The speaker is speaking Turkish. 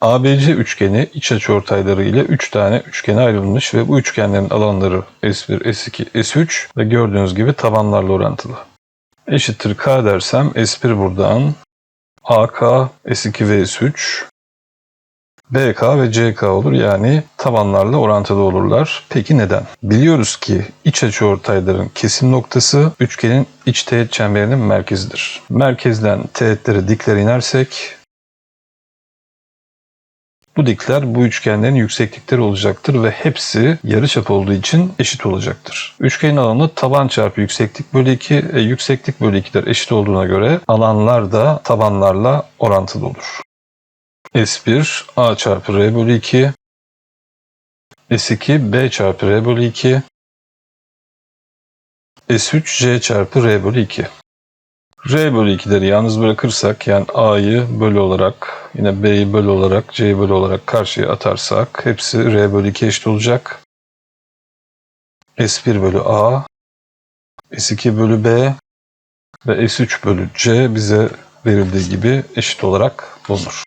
ABC üçgeni iç açıortayları ile 3 tane üçgene ayrılmış ve bu üçgenlerin alanları S1, S2, S3 ve gördüğünüz gibi tabanlarla orantılı. Eşittir K dersem S1 buradan AK, S2 ve S3 BK ve CK olur yani tabanlarla orantılı olurlar. Peki neden? Biliyoruz ki iç açıortayların kesim noktası üçgenin iç teğet çemberinin merkezidir. Merkezden teğetlere diklere inersek bu dikler bu üçgenlerin yükseklikleri olacaktır ve hepsi yarıçap olduğu için eşit olacaktır. Üçgenin alanı taban çarpı yükseklik bölü 2, e, yükseklik bölü 2'ler eşit olduğuna göre alanlar da tabanlarla orantılı olur. S1 A çarpı R bölü 2, S2 B çarpı R bölü 2, S3 C çarpı R bölü 2. R bölü 2'leri yalnız bırakırsak yani A'yı bölü olarak yine B'yi bölü olarak C'yi bölü olarak karşıya atarsak hepsi R bölü 2 eşit olacak. S1 bölü A, S2 bölü B ve S3 bölü C bize verildiği gibi eşit olarak bulunur.